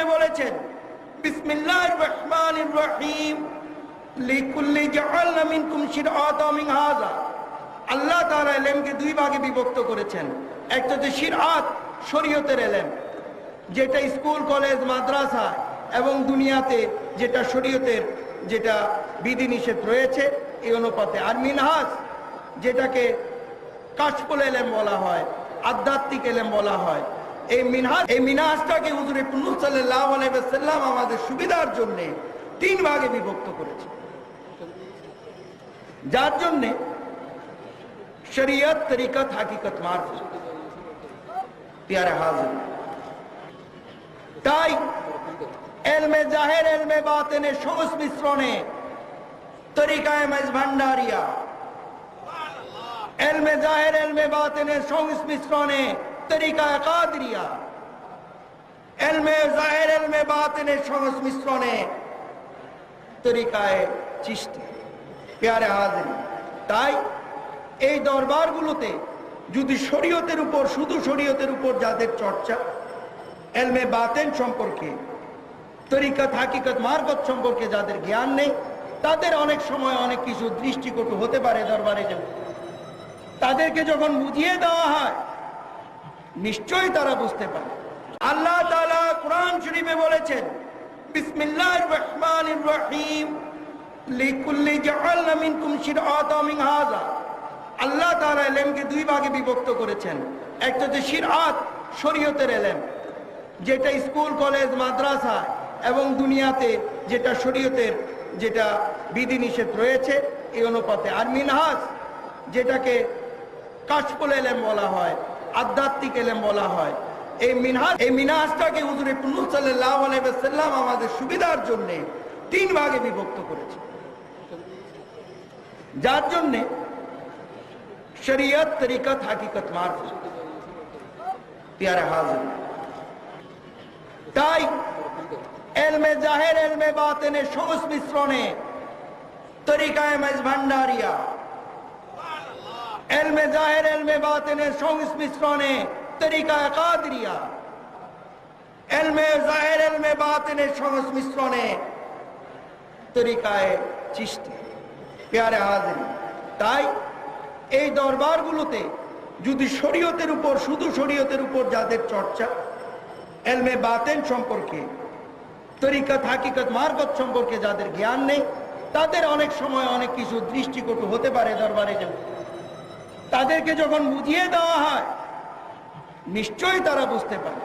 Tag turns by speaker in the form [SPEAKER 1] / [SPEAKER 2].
[SPEAKER 1] শরীফে বলেছেন আল্লাহ এলেমকে দুই ভাগে বিভক্ত করেছেন। একটা শিরআত, শরীয়তের এলেম, যেটা স্কুল, কলেজ, মাদ্রাসা এবং দুনিয়াতে যেটা শরীয়তের যেটা বিধিনিষেধ রয়েছে, এই অনুপাতে। আর মিনহাজ, যেটাকে কাশফুল এলেম বলা হয়, আধ্যাত্মিক এলেম বলা হয় এই মিনহাজ এই মিনহাজটাকে হুজুরে সাল্লাহ আলাইসাল্লাম আমাদের সুবিধার জন্যে তিন ভাগে বিভক্ত করেছে। যার জন্যে শরীয়ত, তরিকত, হাকিকত মার্ফ পিয়ারে হাজির। তাই এলমে জাহের, এলমে বাতেনের সংমিশ্রণে তরিকায় মেজ ভান্ডারিয়া, এলমে জাহের, এলমে বাতেনের সংমিশ্রণে তরিকায় কাদরিয়া। এলমে জাহের, এলমে তরিকায় চিষ্টি পেয়ারে হাজির। তাই এই দরবারগুলোতে যদি শরীয়তের উপর, শুধু শরীয়তের উপর যাদের চর্চা, এলমে বাতেন সম্পর্কে তরিকত হাকিকত মার্গত সম্পর্কে যাদের জ্ঞান নেই, তাদের অনেক সময় অনেক কিছু দৃষ্টিকটু হতে পারে দরবারে যেমন তাদেরকে যখন বুঝিয়ে দেওয়া হয় নিশ্চয়ই তারা বুঝতে পারে। আল্লাহ তাআলা কোরআন শরীফে বলেছেন, বিসমিল্লাহির রহমানির রহিম। লিকুল্লি আল্লাহ তাআলা এলেমকে দুই ভাগে বিভক্ত করেছেন। একটা হচ্ছে শিরআত, শরীয়তের এলেম, যেটা স্কুল, কলেজ, মাদ্রাসা এবং দুনিয়াতে যেটা শরীয়তের যেটা বিধিনিষেধ রয়েছে, এই অনুপাতে। আর মিনহাজ, যেটাকে কাশফুল এলেম বলা হয় আধ্যাত্মিক এলেম বলা হয়। এই মিনহাজ এই মিনহাজটাকে হুজুরে পুন্নু সাল্লাহ আলাইসাল্লাম আমাদের সুবিধার জন্যে তিন ভাগে বিভক্ত করেছে। যার জন্যে শরীয়ত, তরিকত, হাকিকত মার্ফ পিয়ারে হাজির। তাই এলমে জাহের, এলমে বাতেনের সংমিশ্রণে তরিকায় মেজ ভান্ডারিয়া এলমে জাহের, এলমে বাতেনের সংমিশ্রণে তরিকায় কাদরিয়া। এলমে জাহের, এলমে বাতেনের সংমিশ্রণে তরিকায় চিষ্টি পেয়ারে হাজির। তাই এই দরবারগুলোতে যদি শরীয়তের উপর, শুধু শরীয়তের উপর যাদের চর্চা, এলমে বাতেন সম্পর্কে তরিকত হাকিকত মার্গত সম্পর্কে যাদের জ্ঞান নেই, তাদের অনেক সময় অনেক কিছু দৃষ্টিকটু হতে পারে দরবারে যেমন তাদেরকে যখন বুঝিয়ে দেওয়া হয় নিশ্চয়ই তারা বুঝতে পারে।